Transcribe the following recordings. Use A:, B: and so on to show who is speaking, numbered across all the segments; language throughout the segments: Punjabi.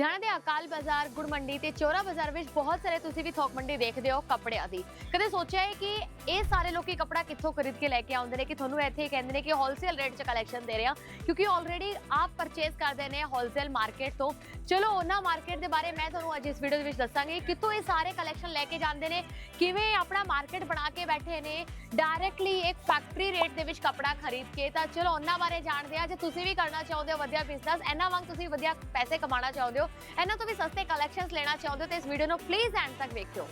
A: ਲੁਧਿਆਣਾ ਦੇ ਅਕਾਲ ਬਾਜ਼ਾਰ ਗੁੜ ਮੰਡੀ ਤੇ ਚੋਰਾ ਬਾਜ਼ਾਰ ਵਿੱਚ ਬਹੁਤ ਸਾਰੇ ਤੁਸੀਂ ਵੀ ਥੋਕ ਮੰਡੀ ਦੇਖਦੇ ਹੋ ਕੱਪੜਿਆਂ ਦੀ। ਕਦੇ ਸੋਚਿਆ ਹੈ ਕਿ ਇਹ ਸਾਰੇ ਲੋਕੀ ਕੱਪੜਾ ਕਿੱਥੋਂ ਖਰੀਦ ਕੇ ਲੈ ਕੇ ਆਉਂਦੇ ਨੇ ਕਿ ਤੁਹਾਨੂੰ ਇੱਥੇ ਹੀ ਕਹਿੰਦੇ ਨੇ ਕਿ ਹੋਲਸੇਲ ਰੇਟ 'ਚ ਕਲੈਕਸ਼ਨ ਦੇ ਰਹੇ ਆ ਕਿਉਂਕਿ ਆਲਰੇਡੀ ਆਪ ਪਰਚੇਸ ਕਰਦੇ ਨੇ ਹੋਲਸੇਲ ਮਾਰਕੀਟ ਤੋਂ। ਚਲੋ ਉਹਨਾਂ ਮਾਰਕੀਟ ਦੇ ਬਾਰੇ ਮੈਂ ਤੁਹਾਨੂੰ ਅੱਜ ਇਸ ਵੀਡੀਓ ਦੇ ਵਿੱਚ ਦੱਸਾਂਗੀ ਕਿੱਥੋਂ ਇਹ ਸਾਰੇ ਕਲੈਕਸ਼ਨ ਲੈ ਕੇ ਜਾਂਦੇ ਨੇ, ਕਿਵੇਂ ਆਪਣਾ ਮਾਰਕੀਟ ਬਣਾ ਕੇ ਬੈਠੇ ਨੇ ਡਾਇਰੈਕਟਲੀ ਇੱਕ ਫੈਕਟਰੀ ਰੇਟ ਦੇ ਵਿੱਚ ਕੱਪੜਾ ਖਰੀਦ ਕੇ। ਤਾਂ ਚਲੋ ਉਹਨਾਂ ਬਾਰੇ ਜਾਣਦੇ ਆ ਜੇ ਤੁਸੀਂ ਵੀ ਕਰਨਾ ਚਾਹੁੰਦੇ ਹੋ ਵਧੀਆ ਬਿਜ਼ਨਸ ਇਹਨਾਂ ਵਾਂਗ ਤੁਸੀਂ ਵਧੀਆ ਪੈਸੇ ਕਮਾਉਣਾ ਚਾਹੁੰਦੇ ਹੋ ਇਹਨਾਂ ਤੋਂ ਵੀ ਸਸਤੇ ਕਲੈਕਸ਼ਨਸ ਲੈਣਾ ਚਾਹੁੰਦੇ ਹੋ ਤਾਂ ਇਸ ਵੀਡੀਓ ਨੂੰ ਪਲੀਜ਼ ਐਂਡ ਤੱਕ ਵੇਖਿਓ।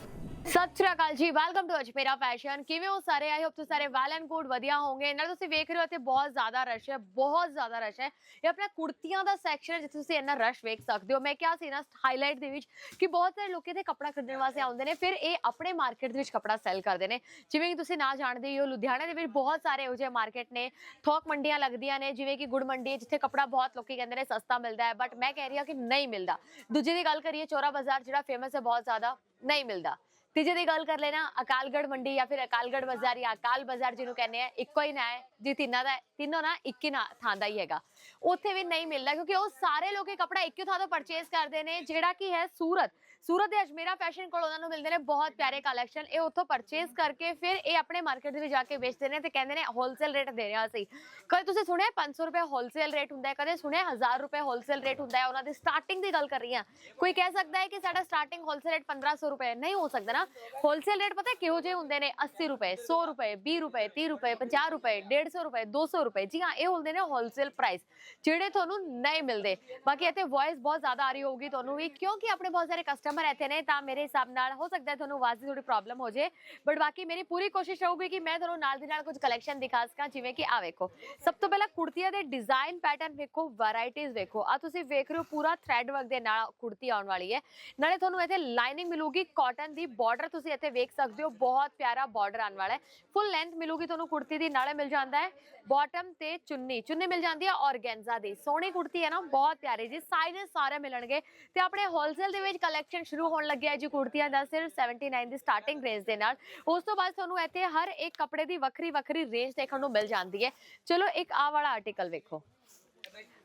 A: ਸਤਿ ਸ਼੍ਰੀ ਅਕਾਲ ਜੀ ਵੈਲਕਮ ਟੂ ਅਜਮੇਰਾ ਫੈਸ਼ਨ ਕਿਵੇਂ ਹੋ ਸਾਰੇ? ਆਈ ਹੋਪ ਤੁਸੀਂ ਸਾਰੇ ਵੈਲ ਐਂਡ ਗੁੱਡ ਵਧੀਆ ਹੋਵੋਗੇ। ਨਾਲ ਤੁਸੀਂ ਵੇਖ ਰਹੇ ਹੋ ਇੱਥੇ ਬਹੁਤ ਜ਼ਿਆਦਾ ਰਸ਼ ਹੈ ਬਹੁਤ ਜ਼ਿਆਦਾ ਰਸ਼ ਹੈ। ਇਹ ਆਪਣਾ ਕੁੜਤੀਆਂ ਦਾ ਸੈਕਸ਼ਨ ਹੈ ਜਿੱਥੇ ਤੁਸੀਂ ਇੰਨਾ ਰਸ਼ ਵੇਖ ਸਕਦੇ ਹੋ। ਮੈਂ ਕਿਹਾ ਸੀ ਨਾ ਹਾਈਲਾਈਟ ਦੇ ਵਿੱਚ ਕਿ ਬਹੁਤ ਸਾਰੇ ਲੋਕ ਇੱਥੇ ਕੱਪੜਾ ਖਰੀਦਣ ਵਾਸਤੇ ਆਉਂਦੇ ਨੇ ਫਿਰ ਇਹ ਆਪਣੇ ਮਾਰਕੀਟ ਦੇ ਵਿੱਚ ਕੱਪੜਾ ਸੈਲ ਕਰਦੇ ਨੇ। ਜਿਵੇਂ ਕਿ ਤੁਸੀਂ ਨਾ ਜਾਣਦੇ ਹੀ ਹੋ ਲੁਧਿਆਣਾ ਦੇ ਵਿੱਚ ਬਹੁਤ ਸਾਰੇ ਇਹੋ ਜਿਹੇ ਮਾਰਕੀਟ ਨੇ। ਥੋਕ ਮੰਡੀਆਂ ਲੱਗਦੀਆਂ ਨੇ ਜਿਵੇਂ ਕਿ ਗੁੜ ਮੰਡੀ ਹੈ, ਜਿੱਥੇ ਕੱਪੜਾ ਬਹੁਤ ਲੋਕੀ ਕਹਿੰਦੇ ਨੇ ਸਸਤਾ ਮਿਲਦਾ ਹੈ। ਬਟ ਮੈਂ ਕਹਿ ਰਹੀ ਹਾਂ ਕਿ ਨਹੀਂ ਮਿਲਦਾ। ਦੂਜੀ ਦੀ ਗੱਲ ਕਰੀਏ ਚੋਰਾ ਬਾਜ਼ਾਰ ਜਿਹੜਾ ਫੇਮਸ ਹੈ ਬਹੁਤ ਜ਼ਿਆਦਾ ਨਹੀਂ ਮਿਲਦਾ। ਤੀਜੇ ਦੀ ਗੱਲ ਕਰ ਲੈਣਾ ਅਕਾਲਗੜ ਮੰਡੀ ਜਾਂ ਫਿਰ ਅਕਾਲਗੜ ਬਾਜ਼ਾਰ ਜਾਂ ਅਕਾਲ ਬਾਜ਼ਾਰ ਜਿਹਨੂੰ ਕਹਿੰਦੇ ਆ, ਇੱਕੋ ਹੀ ਨਾ ਹੈ, ਜੀ ਤਿੰਨਾਂ ਦਾ ਤਿੰਨੋਂ ਨਾ ਇੱਕ ਹੀ ਨਾਂ, ਥਾਂ ਦਾ ਹੀ ਹੈਗਾ। ਉੱਥੇ ਵੀ ਨਹੀਂ ਮਿਲਦਾ, ਕਿਉਂਕਿ ਉਹ ਸਾਰੇ ਲੋਕ ਇਹ ਕਪੜਾ ਇੱਕੋ ਥਾਂ ਤੋਂ ਪਰਚੇਸ ਕਰਦੇ ਨੇ, ਜਿਹੜਾ ਕਿ ਹੈ ਸੂਰਤ। ਸੂਰਤ ਦੇ ਅਜਮੇਰਾ ਫੈਸ਼ਨ ਕੋਲ ਉਹਨਾਂ ਨੂੰ ਮਿਲਦੇ ਨੇ, ਬਹੁਤ ਪਿਆਰੇ ਕਲੈਕਸ਼ਨ ਇਹ ਉੱਥੋਂ ਪਰਚੇਸ ਕਰਕੇ ਫਿਰ ਇਹ ਆਪਣੇ ਮਾਰਕੀਟ ਦੇ ਵਿੱਚ ਜਾ ਕੇ ਵੇਚਦੇ ਨੇ ਤੇ ਕਹਿੰਦੇ ਨੇ ਹੋਲਸੇਲ ਰੇਟ ਦੇ ਰਿਹਾ ਸੀ। ਕਦੇ ਤੁਸੀਂ ਸੁਣਿਆ 500 ਰੁਪਏ ਹੋਲਸੇਲ ਰੇਟ ਹੁੰਦਾ ਹੈ, ਕਦੇ ਸੁਣਿਆ 1000 ਰੁਪਏ ਹੋਲਸੇਲ ਰੇਟ ਹੁੰਦਾ ਹੈ, ਉਹਨਾਂ ਦੀ ਸਟਾਰਟਿੰਗ ਦੀ ਗੱਲ ਕਰ ਰਹੀ ਹਾਂ। ਕੋਈ ਕਹਿ ਸਕਦਾ ਹੈ ਕਿ ਸਾਡਾ ਸਟਾਰਟਿੰਗ ਹੋਲਸੇਲ ਰੇਟ 1500 ਰੁਪਏ ਨਹੀਂ ਹੋ ਸਕਦਾ ਨਾ। ਹੋਲਸੇਲ ਰੇਟ ਪਤਾ ਕਿਹੋ ਜਿਹੇ ਹੁੰਦੇ ਨੇ? 80 ਰੁਪਏ 100 ਰੁਪਏ 20 ਰੁਪਏ 30 ਰੁਪਏ 50 ਰੁਪਏ 150 ਰੁਪਏ 200 ਰੁਪਏ। ਜੀ ਹਾਂ, ਇਹ ਹੁੰਦੇ ਨੇ ਹੋਲਸੇਲ ਪ੍ਰਾਈਸ ਜਿਹੜੇ ਤੁਹਾਨੂੰ ਨਹੀਂ ਮਿਲਦੇ। ਬਾਕੀ ਇੱਥੇ ਵੌਇਸ ਬਹੁਤ ਜ਼ਿਆਦਾ ਆ ਰਹੀ ਹੋਊਗੀ ਤੁਹਾਨੂੰ ਵੀ, ਕਿਉਂਕਿ ਆਪਣੇ ਬਹੁਤ ਸਾਰੇ ਕਸਟਮਰ ਇੱਥੇ ਨੇ, ਤਾਂ ਮੇਰੇ ਹਿਸਾਬ ਨਾਲ ਹੋ ਸਕਦਾ ਤੁਹਾਨੂੰ ਆਵਾਜ਼ ਦੀ ਥੋੜੀ ਪ੍ਰੋਬਲਮ ਹੋ ਜੇ। ਬਟ ਬਾਕੀ ਮੇਰੀ ਪੂਰੀ ਕੋਸ਼ਿਸ਼ ਰਹੂਗੀ ਕਿ ਮੈਂ ਤੁਹਾਨੂੰ ਨਾਲ ਦੀ ਨਾਲ ਕੁਝ ਕਲੈਕਸ਼ਨ ਦਿਖਾ ਸਕਾਂ, ਜਿਵੇਂ ਕਿ ਆ ਵੇਖੋ। ਸਭ ਤੋਂ ਪਹਿਲਾਂ ਕੁੜਤੀਆਂ ਦੇ ਡਿਜ਼ਾਈਨ ਪੈਟਰਨ ਵੇਖੋ ਵੈਰਾਈਟੀਆਂ ਵੇਖੋ। ਆ ਤੁਸੀਂ ਵੇਖ ਰਹੇ ਹੋ, ਪੂਰਾ ਥ੍ਰੈਡ ਵਰਕ ਦੇ ਨਾਲ ਕੁੜਤੀ ਆਉਣ ਵਾਲੀ ਹੈ। ਨਾਲੇ ਤੁਹਾਨੂੰ ਇੱਥੇ ਲਾਈਨਿੰਗ ਮਿਲੂਗੀ ਕਾਟਨ ਦੀ ਬਾਰਡਰ ਤੁਸੀਂ ਇੱਥੇ ਵੇਖ ਸਕਦੇ ਹੋ, ਬਹੁਤ ਪਿਆਰਾ ਬਾਰਡਰ ਆਉਣ ਵਾਲਾ ਹੈ। ਫੁੱਲ ਲੈਂਥ ਮਿਲੂਗੀ ਤੁਹਾਨੂੰ ਕੁੜਤੀ ਦੀ, ਨਾਲੇ ਮਿਲ ਜਾਂਦਾ ਹੈ ਬਾਟਮ ਤੇ ਚੁੰਨੀ। ਚੁੰਨੀ ਮਿਲ ਜਾਂਦੀ ਹੈ ਔਰਗੈਂਜ਼ਾ ਦੀ। ਸੋਹਣੀ ਕੁੜਤੀ ਹੈ ਨਾ, ਬਹੁਤ ਪਿਆਰੀ ਜੀ। ਸਾਈਜ਼ਸ ਸਾਰੇ ਮਿਲਣਗੇ। ਤੇ ਆਪਣੇ ਹੋਲਸੇਲ ਦੇ ਵਿੱਚ ਕਲੈਕਸ਼ਨ ਸ਼ੁਰੂ ਹੋਣ ਲੱਗਿਆ ਹੈ ਜੀ ਕੁੜਤੀਆਂ ਦਾ, ਸਿਰਫ 79 ਦੀ ਸਟਾਰਟਿੰਗ ਰੇਂਜ ਦੇ ਨਾਲ। ਉਸ ਤੋਂ ਬਾਅਦ ਤੁਹਾਨੂੰ ਇੱਥੇ ਹਰ ਇੱਕ ਕੱਪੜੇ ਦੀ ਵੱਖਰੀ ਵੱਖਰੀ ਰੇਂਜ ਦੇਖਣ ਨੂੰ ਮਿਲ ਜਾਂਦੀ ਹੈ। ਚਲੋ ਇੱਕ ਆਹ ਵਾਲਾ ਆਰਟੀਕਲ ਵੇਖੋ।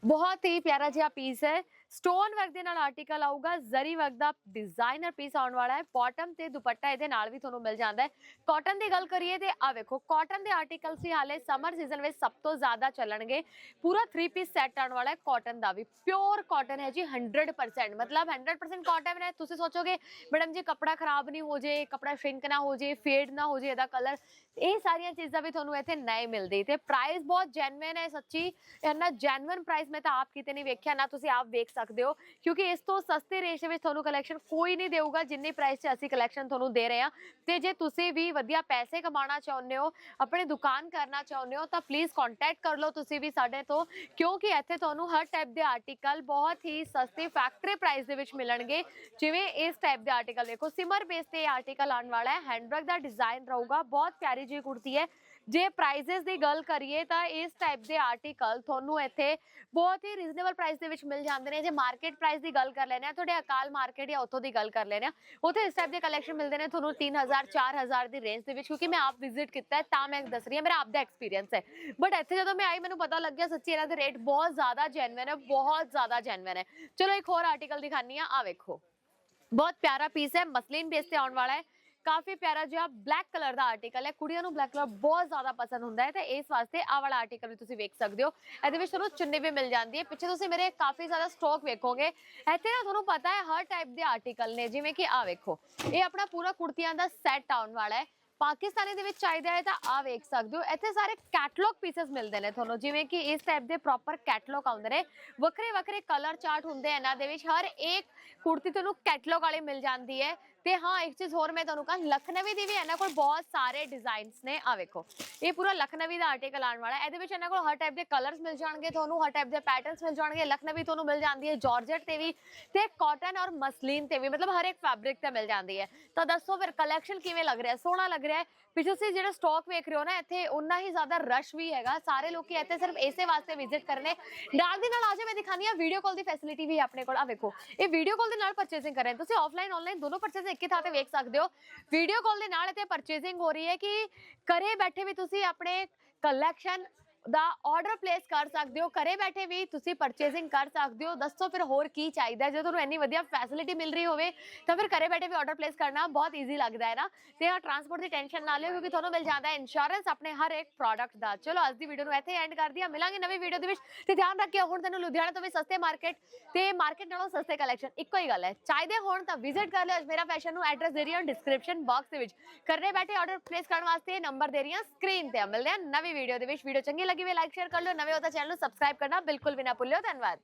A: ਬਹੁਤ ਹੀ ਪਿਆਰਾ ਜਿਹਾ ਪੀਸ ਹੈ ਸਟੋਨ ਵਰਕ ਦੇ ਨਾਲ ਆਰਟੀਕਲ ਆਊਗਾ ਜ਼ਰੀ ਵਰਕ ਦਾ ਡਿਜ਼ਾਈਨਰ ਪੀਸ ਆਉਣ ਵਾਲਾ ਹੈ ਬਾਟਮ ਤੇ ਦੁਪੱਟਾ ਇਹਦੇ ਨਾਲ ਵੀ ਤੁਹਾਨੂੰ ਮਿਲ ਜਾਂਦਾ ਹੈ ਕਾਟਨ ਦੀ ਗੱਲ ਕਰੀਏ ਤੇ ਆ ਵੇਖੋ ਕਾਟਨ ਦੇ ਆਰਟੀਕਲ ਸੀ ਹਾਲੇ ਸਮਰ ਸੀਜ਼ਨ ਵਿੱਚ ਸਭ ਤੋਂ ਜ਼ਿਆਦਾ ਚੱਲਣਗੇ ਪੂਰਾ 3 ਪੀਸ ਸੈੱਟ ਆਉਣ ਵਾਲਾ ਹੈ ਕਾਟਨ ਦਾ ਵੀ ਪਿਓਰ ਕਾਟਨ ਹੈ ਜੀ 100% ਮਤਲਬ 100% ਕਾਟਨ ਹੈ ਤੁਸੀਂ ਸੋਚੋਗੇ ਮੈਡਮ ਜੀ ਕੱਪੜਾ ਖਰਾਬ ਨਹੀਂ ਹੋ ਜੇ ਕੱਪੜਾ ਸ਼ਿੰਕ ਨਾ ਹੋ ਜੇ ਫੇਡ ਨਾ ਹੋ ਜੇ ਇਹਦਾ ਕਲਰ ਇਹ ਸਾਰੀਆਂ ਚੀਜ਼ਾਂ ਵੀ ਤੁਹਾਨੂੰ ਇੱਥੇ ਨਹੀਂ ਮਿਲਦੀ ਤੇ ਪ੍ਰਾਈਸ ਬਹੁਤ ਜੈਨੂਇਨ ਹੈ ਸੱਚੀ ਇਹਨਾਂ ਜੈਨੂਇਨ ਪ੍ਰਾਈਸ ਮੈਂ ਤਾਂ ਆਪ ਕਿਤੇ ਨਹੀਂ ਵੇਖਿਆ, ਨਾ ਤੁਸੀਂ ਆਪ ਵੇਖ ਸਕਦੇ ਹੋ। ਕਿਉਂਕਿ ਇਸ ਤੋਂ ਸਸਤੇ ਰੇਟ ਵਿੱਚ ਤੁਹਾਨੂੰ ਕਲੈਕਸ਼ਨ ਕੋਈ ਨਹੀਂ ਦੇਊਗਾ, ਜਿੰਨੀ ਪ੍ਰਾਈਸ 'ਚ ਅਸੀਂ ਕਲੈਕਸ਼ਨ ਤੁਹਾਨੂੰ ਦੇ ਰਹੇ ਹਾਂ। ਤੇ ਜੇ ਤੁਸੀਂ ਵੀ ਵਧੀਆ ਪੈਸੇ ਕਮਾਉਣਾ ਚਾਹੁੰਦੇ ਹੋ, ਆਪਣੀ ਦੁਕਾਨ ਕਰਨਾ ਚਾਹੁੰਦੇ ਹੋ, ਤਾਂ ਪਲੀਜ਼ ਕੰਟੈਕਟ ਕਰ ਲਓ ਤੁਸੀਂ ਵੀ ਸਾਡੇ ਤੋਂ। ਕਿਉਂਕਿ ਇੱਥੇ ਤੁਹਾਨੂੰ ਹਰ ਟਾਈਪ ਦੇ ਆਰਟੀਕਲ ਬਹੁਤ ਹੀ ਸਸਤੇ ਫੈਕਟਰੀ ਪ੍ਰਾਈਸ ਦੇ ਵਿੱਚ ਮਿਲਣਗੇ। ਜਿਵੇਂ ਇਸ ਟਾਈਪ ਦੇ ਆਰਟੀਕਲ ਦੇਖੋ, ਸਿਮਰ ਬੇਸ ਤੇ ਆਰਟੀਕਲ ਆਉਣ ਵਾਲਾ ਹੈ। ਹੈਂਡਵਰਕ ਦਾ ਡਿਜ਼ਾਈਨ ਰਹੂਗਾ, ਬਹੁਤ ਪਿਆਰੀ ਜਿਹੀ ਕੁੜਤੀ ਹੈ। ਜੇ ਪ੍ਰਾਈਸਸ ਦੀ ਗੱਲ ਕਰੀਏ ਤਾਂ ਇਸ ਟਾਈਪ ਦੇ ਆਰਟੀਕਲ ਤੁਹਾਨੂੰ ਇੱਥੇ ਬਹੁਤ ਹੀ ਰੀਜ਼ਨੇਬਲ ਪ੍ਰਾਈਸ ਦੇ ਵਿੱਚ ਮਿਲ ਜਾਂਦੇ ਨੇ। ਜੇ ਮਾਰਕੀਟ ਪ੍ਰਾਈਸ ਦੀ ਗੱਲ ਕਰ ਲੈਣੇ ਤੁਹਾਡੇ ਅਕਾਲ ਮਾਰਕੀਟ ਜਾਂ ਉੱਥੋਂ ਦੀ ਗੱਲ ਕਰ ਲੈਣੇ ਉੱਥੇ ਇਸ ਟਾਈਪ ਦੇ ਕਲੈਕਸ਼ਨ ਮਿਲਦੇ ਨੇ ਤੁਹਾਨੂੰ 3000 4000 ਦੀ ਰੇਂਜ ਦੇ ਵਿੱਚ, ਕਿਉਂਕਿ ਮੈਂ ਆਪ ਵਿਜ਼ਿਟ ਕੀਤਾ ਹੈ, ਤਾਂ ਮੈਂ ਦੱਸ ਰਹੀ ਹਾਂ, ਮੇਰਾ ਆਪ ਦਾ ਐਕਸਪੀਰੀਅੰਸ ਹੈ। ਬਟ ਇੱਥੇ ਜਦੋਂ ਮੈਂ ਆਈ, ਮੈਨੂੰ ਪਤਾ ਲੱਗਿਆ ਸੱਚੀ ਇਹਨਾਂ ਦੇ ਰੇਟ ਬਹੁਤ ਜ਼ਿਆਦਾ ਜੈਨੂਇਨ ਹੈ, ਬਹੁਤ ਜ਼ਿਆਦਾ ਜੈਨੂਇਨ ਹੈ। ਚਲੋ ਇੱਕ ਹੋਰ ਆਰਟੀਕਲ ਦਿਖਾਨੀ ਆ ਆ ਵੇਖੋ। ਬਹੁਤ ਪਿਆਰਾ ਪੀਸ ਹੈ, ਮਸਲਿਨ ਬੇਸ ਤੇ ਆਉਣ ਵਾਲਾ ਹੈ। ਕਾਫੀ ਪਿਆਰਾ ਜਿਹਾ ਬਲੈਕ ਕਲਰ ਦਾ ਆਰਟੀਕਲ ਹੈ। ਕੁੜੀਆਂ ਨੂੰ ਬਲੈਕ ਕਲਰ ਬਹੁਤ ਜ਼ਿਆਦਾ ਪਸੰਦ ਹੁੰਦਾ ਹੈ ਤੇ ਇਸ ਵਾਸਤੇ ਆਹ ਵਾਲਾ ਆਰਟੀਕਲ ਵੀ ਤੁਸੀਂ ਵੇਖ ਸਕਦੇ ਹੋ। ਇਹਦੇ ਵਿੱਚ ਤੁਹਾਨੂੰ ਚੁੰਨੀ ਵੀ ਮਿਲ ਜਾਂਦੀ ਹੈ। ਪਿੱਛੇ ਤੁਸੀਂ ਮੇਰੇ ਕਾਫੀ ਜ਼ਿਆਦਾ ਸਟਾਕ ਵੇਖੋਗੇ। ਇੱਥੇ ਨਾ ਤੁਹਾਨੂੰ ਪਤਾ ਹੈ, ਹਰ ਟਾਈਪ ਦੇ ਆਰਟੀਕਲ ਨੇ। ਜਿਵੇਂ ਕਿ ਆ ਵੇਖੋ, ਇਹ ਆਪਣਾ ਪੂਰਾ ਕੁੜਤੀਆਂ ਦਾ ਸੈੱਟ ਆਉਣ ਵਾਲਾ ਹੈ। ਪਾਕਿਸਤਾਨੀ ਦੇ ਵਿੱਚ ਚਾਹੀਦਾ ਹੈ ਤਾਂ ਆ ਵੇਖ ਸਕਦੇ ਹੋ। ਇੱਥੇ ਸਾਰੇ ਕੈਟਲੌਗ ਪੀਸਸ ਮਿਲਦੇ ਨੇ ਤੁਹਾਨੂੰ। ਜਿਵੇਂ ਕਿ ਇਸ ਟਾਈਪ ਦੇ ਪ੍ਰੋਪਰ ਕੈਟਲੌਗ ਆਉਂਦੇ ਨੇ। ਵੱਖਰੇ ਵੱਖਰੇ ਕਲਰ ਚਾਰਟ ਹੁੰਦੇ ਇਹਨਾਂ ਦੇ ਵਿੱਚ। ਹਰ ਇੱਕ ਕੁੜਤੀ ਤੁਹਾਨੂੰ ਕੈਟਲੌਗ ਵਾਲੀ ਮਿਲ ਜਾਂਦੀ ਹੈ। ਤੇ ਹਾਂ ਇੱਕ ਚੀਜ਼ ਹੋਰ ਮੈਂ ਤੁਹਾਨੂੰ ਕਹਾਂ ਲਖਨਵੀ ਦੀ ਵੀ ਇਹਨਾਂ ਕੋਲ ਬਹੁਤ ਸਾਰੇ ਡਿਜ਼ਾਈਨਸ ਨੇ ਆ ਵੇਖੋ ਇਹ ਪੂਰਾ ਲਖਨਵੀ ਦਾ ਆਰਟੀਕਲ ਆਉਣ ਵਾਲਾ ਹੈ ਇਹਦੇ ਵਿੱਚ ਇਹਨਾਂ ਕੋਲ ਹਰ ਟਾਈਪ ਦੇ ਕਲਰਸ ਮਿਲ ਜਾਣਗੇ ਤੁਹਾਨੂੰ ਹਰ ਟਾਈਪ ਦੇ ਪੈਟਰਨਸ ਮਿਲ ਜਾਣਗੇ ਲਖਨਵੀ ਤੁਹਾਨੂੰ ਮਿਲ ਜਾਂਦੀ ਹੈ ਜਾਰਜਟ ਤੇ ਵੀ ਤੇ ਕਾਟਨ ਔਰ ਮਸਲੀਨ ਤੇ ਵੀ ਮਤਲਬ ਹਰ ਇੱਕ ਫੈਬਰਿਕ ਤੇ ਮਿਲ ਜਾਂਦੀ ਹੈ ਤਾਂ ਦੱਸੋ ਫਿਰ ਕਲੈਕਸ਼ਨ ਕਿਵੇਂ ਲੱਗ ਰਿਹਾ ਸੋਹਣਾ ਲੱਗ ਰਿਹਾ ਹੈ ਪਿੱਛੇ ਤੁਸੀਂ ਜਿਹੜਾ ਸਟਾਕ ਵੇਖ ਰਹੇ ਹੋ ਨਾ ਇੱਥੇ ਉਨਾ ਹੀ ਜ਼ਿਆਦਾ ਰਸ਼ ਵੀ ਹੈਗਾ ਸਾਰੇ ਲੋਕੀ ਇੱਥੇ ਸਿਰਫ ਇਸੇ ਵਾਸਤੇ ਵਿਜ਼ਿਟ ਕਰਨੇ ਨਾਲ ਦੀ ਨਾਲ ਆਜੇ ਮੈਂ ਦਿਖਾਨੀ ਆ ਵੀਡੀਓ ਕਾਲ ਦੀ ਫੈਸਿਲਿਟੀ ਵੀ ਹੈ ਆਪਣੇ ਕੋਲ ਆ ਵੇਖੋ ਇਹ ਵੀਡੀਓ ਕਾਲ ਦੇ ਨਾਲ ਪਰਚੇਸਿੰਗ ਕਰ ਰਹੇ ਹੋ ਤੁਸੀਂ ਆਫਲਾਈਨ ਆਨਲਾਈਨ ਦੋਨੋਂ ਪਰਚੇਸ ਇੱਕ ਹੀ ਥਾਂ ਤੇ ਵੇਖ ਸਕਦੇ ਹੋ। ਵੀਡੀਓ ਕਾਲ ਦੇ ਨਾਲ ਇੱਥੇ ਪਰਚੇਸਿੰਗ ਹੋ ਰਹੀ ਹੈ ਕਿ ਘਰੇ ਬੈਠੇ ਵੀ ਤੁਸੀਂ ਆਪਣੇ ਕਲੈਕਸ਼ਨ ਦਾ ਆਰਡਰ ਪਲੇਸ ਕਰ ਸਕਦੇ ਹੋ, ਘਰੇ ਬੈਠੇ ਵੀ ਤੁਸੀਂ ਪਰਚੇਸਿੰਗ ਕਰ ਸਕਦੇ ਹੋ। ਦੱਸੋ ਫਿਰ ਹੋਰ ਕੀ ਚਾਹੀਦਾ ਜੇ ਤੁਹਾਨੂੰ ਇੰਨੀ ਵਧੀਆ ਫੈਸਿਲਿਟੀ ਮਿਲ ਰਹੀ ਹੋਵੇ, ਤਾਂ ਫਿਰ ਘਰੇ ਬੈਠੇ ਵੀ ਆਰਡਰ ਪਲੇਸ ਕਰਨਾ ਬਹੁਤ ਈਜ਼ੀ ਲੱਗਦਾ ਹੈ ਨਾ। ਤੇ ਆ ਟਰਾਂਸਪੋਰਟ ਦੀ ਟੈਨਸ਼ਨ ਨਾ ਲਿਓ, ਕਿਉਂਕਿ ਤੁਹਾਨੂੰ ਮਿਲ ਜਾਂਦਾ ਹੈ ਇੰਸ਼ੋਰੈਂਸ ਆਪਣੇ ਹਰ ਇੱਕ ਪ੍ਰੋਡਕਟ ਦਾ। ਚਲੋ, ਅੱਜ ਦੀ ਵੀਡੀਓ ਨੂੰ ਇੱਥੇ ਐਂਡ ਕਰਦੀ ਹਾਂ। ਮਿਲਾਂਗੇ ਨਵੀਂ ਵੀਡੀਓ ਦੇ ਵਿੱਚ। ਤੇ ਧਿਆਨ ਰੱਖਿਓ, ਹੁਣ ਤੁਹਾਨੂੰ ਲੁਧਿਆਣਾ ਤੋਂ ਵੀ ਸਸਤੇ ਮਾਰਕੀਟ ਤੇ ਮਾਰਕੀਟ ਨਾਲੋਂ ਸਸਤੇ ਕਲੈਕਸ਼ਨ ਇੱਕੋ ਹੀ ਗੱਲ ਹੈ। ਚਾਹੀਦੇ ਹੋਣ ਤਾਂ ਵਿਜ਼ਿਟ ਕਰ ਲਿਓ। ਅਜਮੇਰਾ ਫੈਸ਼ਨ ਨੂੰ ਐਡਰੈਸ ਦੇ ਰਹੀ ਹਾਂ ਡਿਸਕ੍ਰਿਪਸ਼ਨ ਬਾਕਸ ਦੇ ਵਿੱਚ। ਘਰੇ ਬੈਠੇ ਆਰਡਰ ਪਲੇਸ ਕਰਨ ਵਾਸਤੇ ਨੰਬਰ ਦੇ ਰਹੀ ਹਾਂ ਸਕਰੀਨ ਤੇ। ਮਿਲਦੇ ਹਾਂ ਨਵੀਂ ਵੀਡੀਓ ਦੇ ਵਿੱਚ। ਵੀਡੀਓ ਚੰਗੀ ਲੱਗੀ ਵੀ ਲਾਈਕ ਸ਼ੇਅਰ ਕਰ ਲਿਓ ਨਵੇਂ ਹੋ ਤਾਂ ਚੈਨਲ ਨੂੰ ਸਬਸਕ੍ਰਾਈਬ ਕਰਨਾ ਬਿਲਕੁਲ ਵੀ ਨਾ ਭੁੱਲਿਓ ਧੰਨਵਾਦ